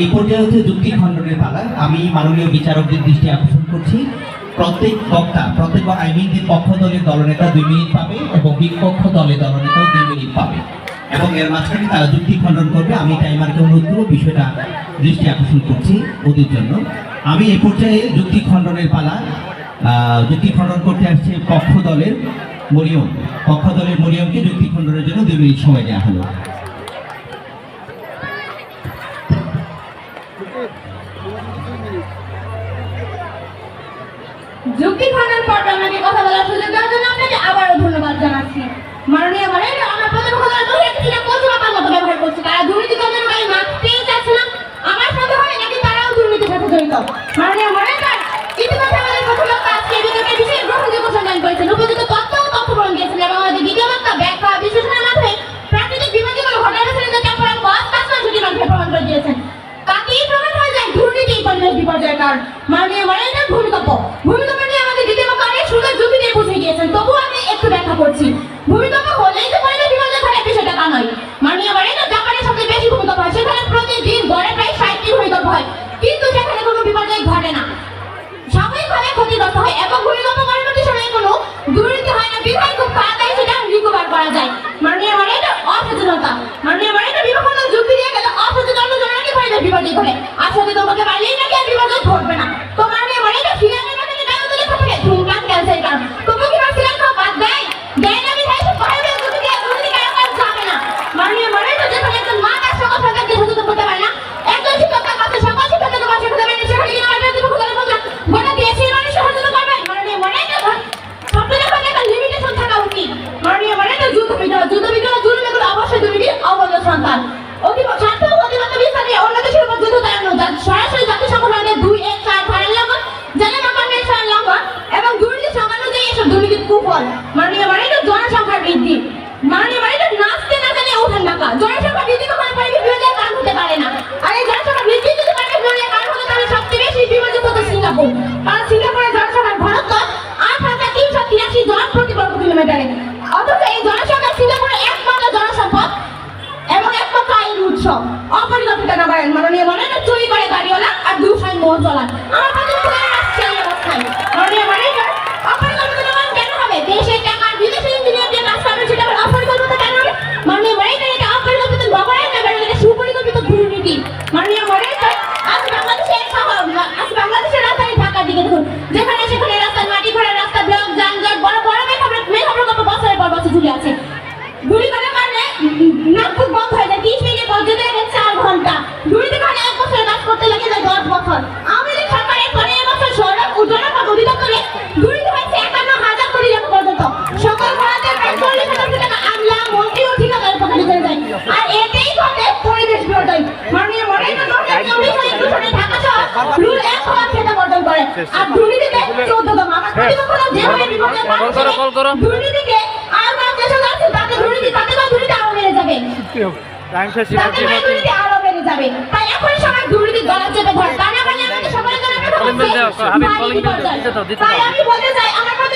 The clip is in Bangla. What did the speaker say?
এই এই পর্যায়ে হচ্ছে যুক্তি খণ্ডনের পালা। আমি মাননীয় বিচারকদের দৃষ্টি আকর্ষণ করছি। প্রত্যেক বক্তা, প্রত্যেক আইনজীবীদের পক্ষ দলের দলনেতা দুই মিনিট পাবে এবং বিপক্ষ দলের দলনেতাও দুই মিনিট পাবে। এবং এর মাঝখানে তারা যুক্তি খণ্ডন করবে। আমি টাইমারকে অনুরোধ করব, বিষয়টা দৃষ্টি আকর্ষণ করছি ওদের জন্য। আমি এই পর্যায়ে যুক্তি খণ্ডনের পালা যুক্তি খণ্ডন করতে আসছে পক্ষ দলের মরিয়ম। পক্ষ দলের মরিয়মকে যুক্তি খণ্ডনের জন্য দুই মিনিট সময় দেওয়া হলো। যুক্তি খণ্ডন পর্বে আমাকে কথা বলার সুযোগ দেওয়ার জন্য আপনাকে আবারও জড়িত। দিয়েছেন এবং আমাদের দ্বিতীয় বক্তা ব্যাখ্যা বিশ্লেষণের মাধ্যমে প্রাকৃতিক বিপর্যয় কোনো ঘটনা শ্রেণীতে টেম্পোরাল কজ কাজ সেটি মাধ্যমে আমি একটু ব্যাখ্যা করছি। ভূমিকম্প হলেই যে পরিবেশ বিপর্যয় ঘটে বিষয়টা তা নয়। মাননীয় বেশি ভূমিকম্প হয়। সেখানে প্রতিদিন গড়ে প্রায় ষাটটি ভূমিকম্প কিন্তু সেখানে বিপর্যয় ঘটে না। সাময়িকভাবে ক্ষতিগ্রস্ত হয় এবং ভূমিকম্প পরবর্তী সময়ে কোনো দুর্নীতি হয় না। বিধায় খুব তাড়াতাড়ি সেটা রিকভার করা যায়। মাননীয় মানে এটা অসচেতনতা। মাননীয় মানে এটা বিপক্ষ যুক্তি দিয়ে গেলে অসচেতন জন্য কি পরিবেশ বিপর্যয় ঘটে। আসলে তোমাকে পারলেই নাকি বিপর্যয় ঘটবে মানে এটা মোড় চলান আমার কাছে অপরিকল্পিত বগড়ায় না দুর্নীতি। ঢাকার দিকে দেখুন। যেখানে সেখানে রাস্তায় মাটি ভরা রাস্তা ব্লক, যানজট, বড় বড় মেঘাবৃত মেঘাবৃত বছরের পর বছর ঝুলে আছে। গুলি করার কারণে নাগপুর বন্ধ তিরিশ মিনিটে পর যেতে চার ঘণ্টা। দুইতে কারণে এক বছরের করতে লাগে যায় দশ খেতে বর্জন করে। আর দুর্নীতিতে চোদ্দতম আমার প্রতিপক্ষরা যে ভাবে বিপক্ষের মানুষ দুর্নীতিকে আর বা আমি বলতে চাই আমার কথা